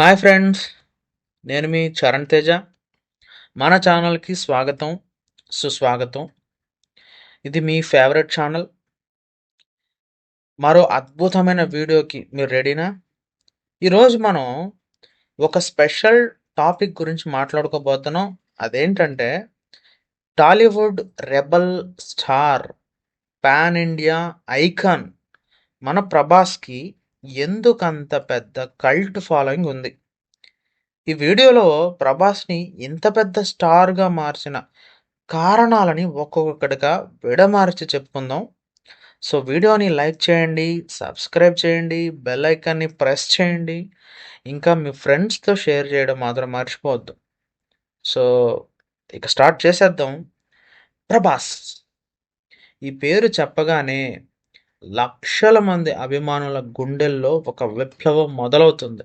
Hi friends నేను మీ చరణ్ తేజ. మన ఛానల్కి స్వాగతం సుస్వాగతం. ఇది మీ ఫేవరెట్ ఛానల్. మరో అద్భుతమైన వీడియోకి మీరు రెడీనా? ఈరోజు మనం ఒక స్పెషల్ టాపిక్ గురించి మాట్లాడుకోబోతున్నాం. అదేంటంటే Tollywood rebel star pan India icon మన ప్రభాస్కి ఎందుకంత పెద్ద కల్ట్ ఫాలోయింగ్ ఉంది? ఈ వీడియోలో ప్రభాస్ని ఇంత పెద్ద స్టార్గా మార్చిన కారణాలని ఒక్కొక్కటిగా విడమార్చి చెప్పుకుందాం. సో వీడియోని లైక్ చేయండి సబ్స్క్రైబ్ చేయండి బెల్ ఐకాన్ని ప్రెస్ చేయండి. ఇంకా మీ ఫ్రెండ్స్తో షేర్ చేయడం మాత్రం మర్చిపోవద్దు. సో ఇక స్టార్ట్ చేసేద్దాం. ప్రభాస్. ఈ పేరు చెప్పగానే లక్షల మంది అభిమానుల గుండెల్లో ఒక విప్లవం మొదలవుతుంది.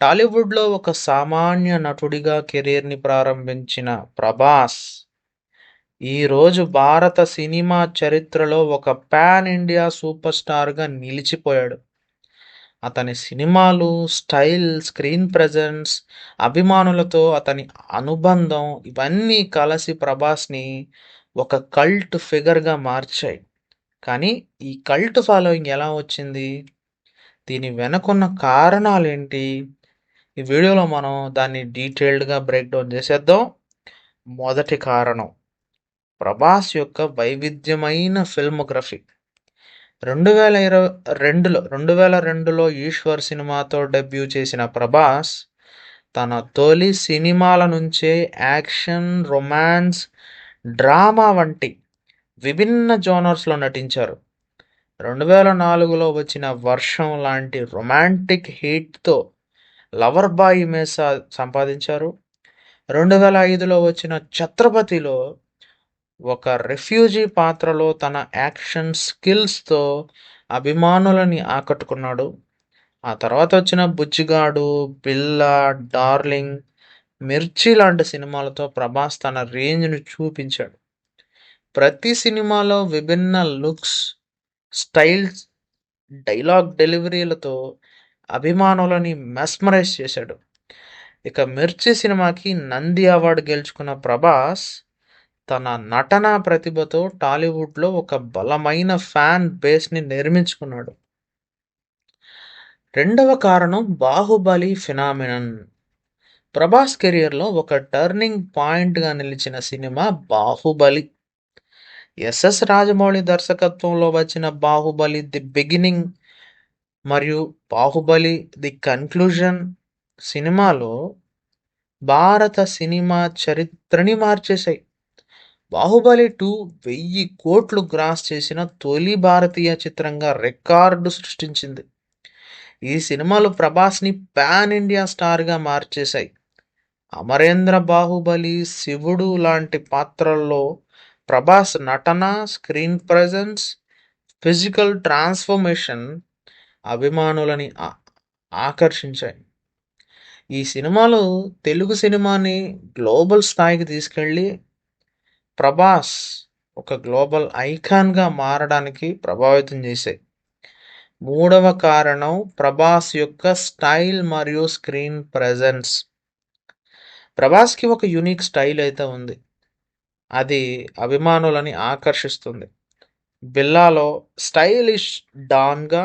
టాలీవుడ్లో ఒక సామాన్య నటుడిగా కెరీర్ని ప్రారంభించిన ప్రభాస్ ఈరోజు భారత సినిమా చరిత్రలో ఒక పాన్ ఇండియా సూపర్ స్టార్గా నిలిచిపోయాడు. అతని సినిమాలు స్టైల్ స్క్రీన్ ప్రజెన్స్ అభిమానులతో అతని అనుబంధం ఇవన్నీ కలిసి ప్రభాస్ని ఒక కల్ట్ ఫిగర్గా మార్చాయి. కానీ ఈ కల్ట్ ఫాలోయింగ్ ఎలా వచ్చింది? దీని వెనకున్న కారణాలు ఏంటి ఈ వీడియోలో మనం దాన్ని డీటెయిల్డ్గా బ్రేక్ డౌన్ చేసేద్దాం. మొదటి కారణం. ప్రభాస్ యొక్క వైవిధ్యమైన ఫిల్మోగ్రఫీ. రెండు వేల ఇరవై రెండులో రెండు వేల రెండులో ఈశ్వర్ సినిమాతో డెబ్యూ చేసిన ప్రభాస్ తన తొలి సినిమాల నుంచే యాక్షన్ రొమాన్స్ డ్రామా వంటి విభిన్న జోనర్స్లో నటించారు. రెండు వేల నాలుగులో వచ్చిన వర్షం లాంటి రొమాంటిక్ హిట్తో లవర్ బాయ్ ఇమేజ్ సంపాదించారు. రెండు వేల ఐదులో వచ్చిన ఛత్రపతిలో ఒక రెఫ్యూజీ పాత్రలో తన యాక్షన్ స్కిల్స్తో అభిమానులని ఆకట్టుకున్నాడు. ఆ తర్వాత వచ్చిన బుజ్జిగాడు బిల్లా డార్లింగ్ మిర్చి లాంటి సినిమాలతో ప్రభాస్ తన రేంజ్ను చూపించాడు. ప్రతి సినిమాలో విభిన్న లుక్స్ స్టైల్స్ డైలాగ్ డెలివరీలతో అభిమానులని మెస్మరైజ్ చేశాడు. ఇక మిర్చి సినిమాకి నంది అవార్డు గెలుచుకున్న ప్రభాస్ తన నటనా ప్రతిభతో టాలీవుడ్లో ఒక బలమైన ఫ్యాన్ బేస్ని నిర్మించుకున్నాడు. రెండవ కారణం బాహుబలి ఫినామినన్. ప్రభాస్ కెరియర్లో ఒక టర్నింగ్ పాయింట్గా నిలిచిన సినిమా బాహుబలి. ఎస్ఎస్ రాజమౌళి దర్శకత్వంలో వచ్చిన బాహుబలి ది బిగినింగ్ మరియు బాహుబలి ది కన్క్లూజన్ సినిమాలో భారత సినిమా చరిత్రని మార్చేశాయి. బాహుబలి టూ వెయ్యి కోట్లు గ్రాస్ చేసిన తొలి భారతీయ చిత్రంగా రికార్డు సృష్టించింది. ఈ సినిమాలు ప్రభాస్ని పాన్ ఇండియా స్టార్గా మార్చేశాయి. అమరేంద్ర బాహుబలి శివుడు లాంటి పాత్రల్లో ప్రభాస్ నటన స్క్రీన్ ప్రజెన్స్ ఫిజికల్ ట్రాన్స్ఫర్మేషన్ అభిమానులని ఆకర్షించాయి. ఈ సినిమాలు తెలుగు సినిమాని గ్లోబల్ స్థాయికి తీసుకెళ్ళి ప్రభాస్ ఒక గ్లోబల్ ఐకాన్గా మారడానికి ప్రభావితం చేశాయి. మూడవ కారణం ప్రభాస్ యొక్క స్టైల్ మరియు స్క్రీన్ ప్రజెన్స్. ప్రభాస్కి ఒక యూనిక్ స్టైల్ అయితే ఉంది. అది అభిమానులని ఆకర్షిస్తుంది. బిల్లాలో స్టైలిష్ డాన్గా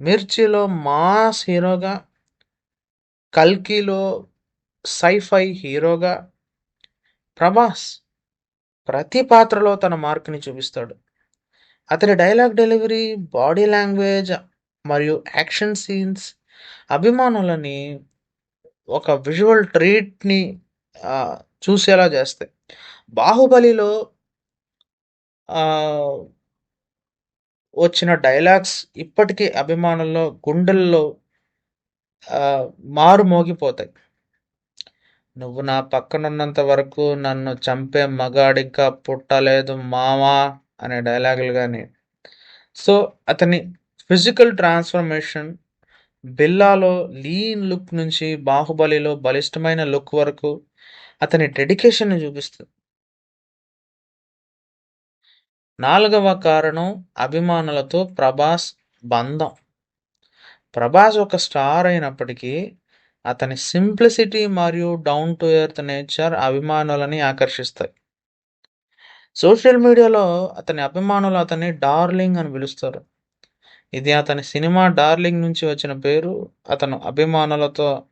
మిర్చిలో మాస్ హీరోగా కల్కిలో సైఫై హీరోగా ప్రభాస్ ప్రతి పాత్రలో తన మార్క్ని చూపిస్తాడు. అతని డైలాగ్ డెలివరీ బాడీ లాంగ్వేజ్ మరియు యాక్షన్ సీన్స్ అభిమానులని ఒక విజువల్ ట్రీట్ని చూసేలా చేస్తాయి. బాహుబలిలో వచ్చిన డైలాగ్స్ ఇప్పటికీ అభిమానుల్లో గుండెల్లో మారు మోగిపోతాయి. నువ్వు నా పక్కనున్నంత వరకు నన్ను చంపే మగాడిగా పుట్టలేదు మావా అనే డైలాగులు కానీ సో అతని ఫిజికల్ ట్రాన్స్ఫర్మేషన్ బిల్లాలో లీన్ లుక్ నుంచి బాహుబలిలో బలిష్టమైన లుక్ వరకు అతని డెడికేషన్ని చూపిస్తుంది నాలుగవ కారణం అభిమానులతో ప్రభాస్ బంధం. ప్రభాస్ ఒక స్టార్ అయినప్పటికీ అతని సింప్లిసిటీ మరియు డౌన్ టు ఎర్త్ నేచర్ అభిమానులని ఆకర్షిస్తాయి. సోషల్ మీడియాలో అతని అభిమానులు అతన్ని డార్లింగ్ అని పిలుస్తారు. ఇది అతని సినిమా డార్లింగ్ నుంచి వచ్చిన పేరు. అతను అభిమానులతో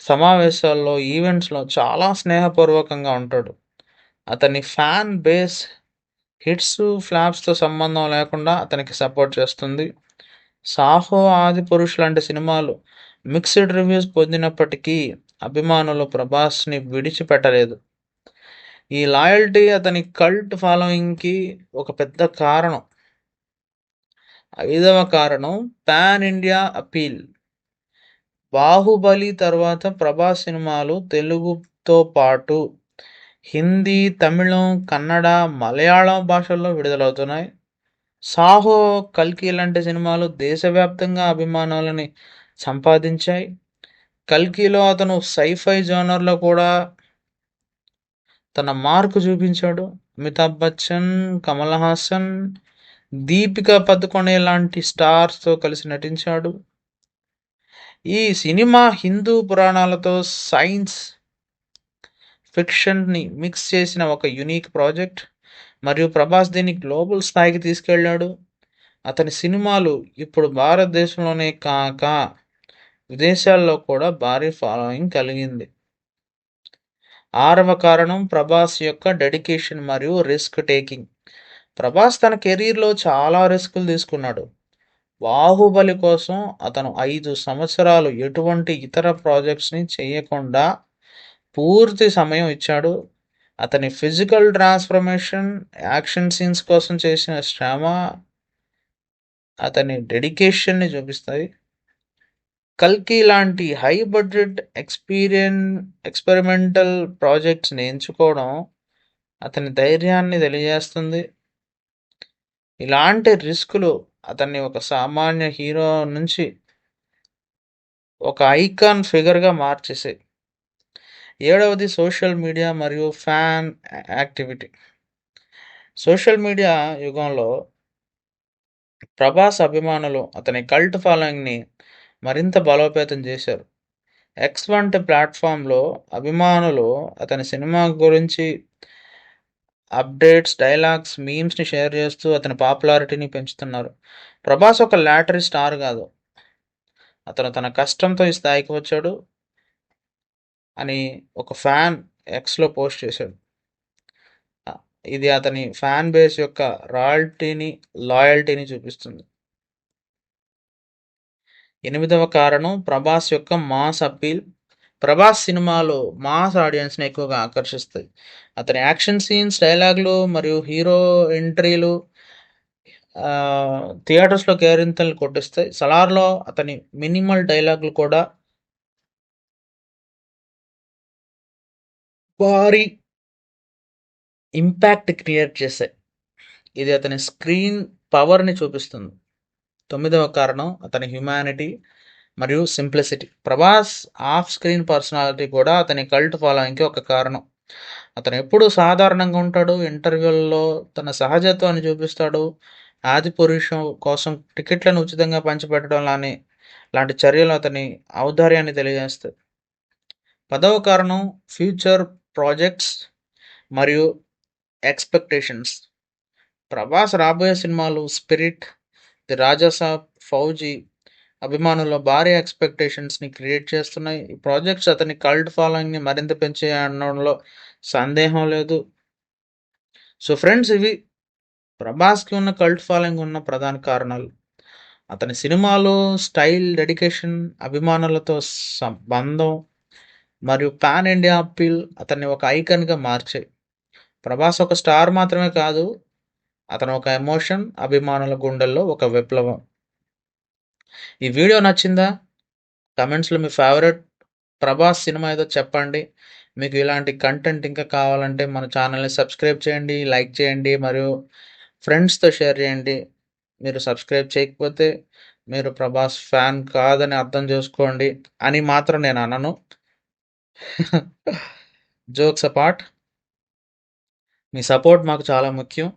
సమావేశాల్లో ఈవెంట్స్లో చాలా స్నేహపూర్వకంగా ఉంటాడు. అతని ఫ్యాన్ బేస్ హిట్స్ ఫ్లాప్స్తో సంబంధం లేకుండా అతనికి సపోర్ట్ చేస్తుంది. సాహో ఆది పురుష్ లాంటి సినిమాలు మిక్స్డ్ రివ్యూస్ పొందినప్పటికీ అభిమానులు ప్రభాస్ని విడిచిపెట్టలేదు. ఈ లాయల్టీ అతని కల్ట్ ఫాలోయింగ్కి ఒక పెద్ద కారణం. ఐదవ కారణం పాన్ ఇండియా అపీల్. బాహుబలి తర్వాత ప్రభాస్ సినిమాలు తెలుగుతో పాటు హిందీ తమిళం కన్నడ మలయాళం భాషల్లో విడుదలవుతున్నాయి. సాహో కల్కి లాంటి సినిమాలు దేశవ్యాప్తంగా అభిమానులని సంపాదించాయి. కల్కిలో అతను సైఫై జోనర్లో కూడా తన మార్కు చూపించాడు. అమితాబ్ బచ్చన్ కమల్ హాసన్ దీపిక పదుకొనే లాంటి స్టార్స్తో కలిసి నటించాడు. ఈ సినిమా హిందూ పురాణాలతో సైన్స్ ఫిక్షన్ని మిక్స్ చేసిన ఒక యునీక్ ప్రాజెక్ట్. మరియు ప్రభాస్ దీన్ని గ్లోబల్ స్థాయికి తీసుకెళ్ళాడు. అతని సినిమాలు ఇప్పుడు భారతదేశంలోనే కాక విదేశాల్లో కూడా భారీ ఫాలోయింగ్ కలిగింది. ఆరవ కారణం ప్రభాస్ యొక్క డెడికేషన్ మరియు రిస్క్ టేకింగ్. ప్రభాస్ తన కెరీర్లో చాలా రిస్కులు తీసుకున్నాడు. బాహుబలి కోసం అతను ఐదు సంవత్సరాలు ఎటువంటి ఇతర ప్రాజెక్ట్స్ని చేయకుండా పూర్తి సమయం ఇచ్చాడు. అతని ఫిజికల్ ట్రాన్స్ఫర్మేషన్ యాక్షన్ సీన్స్ కోసం చేసిన శ్రమ అతని డెడికేషన్ని చూపిస్తాయి. కల్కి లాంటి హై బడ్జెట్ ఎక్స్పీరియన్ ఎక్స్పెరిమెంటల్ ప్రాజెక్ట్స్ని ఎంచుకోవడం అతని ధైర్యాన్ని తెలియజేస్తుంది. ఇలాంటి రిస్కులు అతన్ని ఒక సామాన్య హీరో నుంచి ఒక ఐకాన్ ఫిగర్గా మార్చేసాయి. ఏడవది సోషల్ మీడియా మరియు ఫ్యాన్ యాక్టివిటీ. సోషల్ మీడియా యుగంలో ప్రభాస్ అభిమానులు అతని కల్ట్ ఫాలోయింగ్ని మరింత బలోపేతం చేశారు. ఎక్స్ వంటి ప్లాట్ఫామ్లో అభిమానులు అతని సినిమా గురించి అప్డేట్స్ డైలాగ్స్ మీమ్స్ని షేర్ చేస్తూ అతని పాపులారిటీని పెంచుతున్నారు. ప్రభాస్ ఒక లాటరీ స్టార్ కాదు. అతను తన కష్టంతో ఈ స్థాయికి వచ్చాడు. అని ఒక ఫ్యాన్ ఎక్స్లో పోస్ట్ చేశాడు. ఇది అతని ఫ్యాన్ బేస్ యొక్క రాయల్టీని లాయల్టీని చూపిస్తుంది. ఎనిమిదవ కారణం ప్రభాస్ యొక్క మాస్ అప్పీల్. ప్రభాస్ సినిమాలు మాస్ ఆడియన్స్ని ఎక్కువగా ఆకర్షిస్తాయి. అతని యాక్షన్ సీన్స్ డైలాగులు మరియు హీరో ఎంట్రీలు థియేటర్స్లో కేరింతలు కొట్టిస్తాయి. సలార్లో అతని మినిమల్ డైలాగులు కూడా భారీ ఇంపాక్ట్ క్రియేట్ చేశాయి ఇది అతని స్క్రీన్ పవర్ని చూపిస్తుంది. తొమ్మిదవ కారణం అతని హ్యుమానిటీ మరియు simplicity. Prabhas off screen personality కూడా అతని కల్ట్ ఫాలోయింగ్కి ఒక కారణం. అతను ఎప్పుడు సాధారణంగా ఉంటాడు ఇంటర్వ్యూల్లో తన సహజత్వాన్ని చూపిస్తాడు ఆది పురుషం కోసం టికెట్లను ఉచితంగా పంచిపెట్టడం లాని లాంటి చర్యలు అతని ఔదార్యాన్ని తెలియజేస్తాయి. పదవ కారణం ఫ్యూచర్ ప్రాజెక్ట్స్ మరియు ఎక్స్పెక్టేషన్స్. ప్రభాస్ రాబోయే సినిమాలు స్పిరిట్ ది రాజాసాబ్ ఫౌజీ అభిమానుల భారీ ఎక్స్పెక్టేషన్స్ని క్రియేట్ చేస్తున్నాయి. ఈ ప్రాజెక్ట్స్ అతని కల్ట్ ఫాలోయింగ్ని మరింత పెంచే అనడంలో సందేహం లేదు. సో ఫ్రెండ్స్ ఇవి ప్రభాస్కి ఉన్న కల్ట్ ఫాలోయింగ్ ఉన్న ప్రధాన కారణాలు. అతని సినిమాలు స్టైల్ డెడికేషన్ అభిమానులతో సంబంధం మరియు పాన్ ఇండియా అప్పీల్ అతన్ని ఒక ఐకన్గా మార్చాయి ప్రభాస్ ఒక స్టార్ మాత్రమే కాదు అతను ఒక ఎమోషన్ అభిమానుల గుండెల్లో ఒక విప్లవం. ఈ వీడియో నచ్చిందా? కమెంట్స్లో మీ ఫేవరెట్ ప్రభాస్ సినిమా ఏదో చెప్పండి. మీకు ఇలాంటి కంటెంట్ ఇంకా కావాలంటే మన ఛానల్ని సబ్స్క్రైబ్ చేయండి లైక్ చేయండి మరియు ఫ్రెండ్స్తో షేర్ చేయండి. మీరు సబ్స్క్రైబ్ చేయకపోతే మీరు ప్రభాస్ ఫ్యాన్ కాదని అర్థం చేసుకోండి అని మాత్రం నేను అనను. జోక్స్ అపార్ట్ మీ సపోర్ట్ మాకు చాలా ముఖ్యం.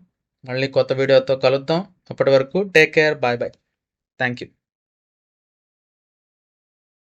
మళ్ళీ కొత్త వీడియోతో కలుద్దాం. అప్పటి వరకు take care bye bye thank you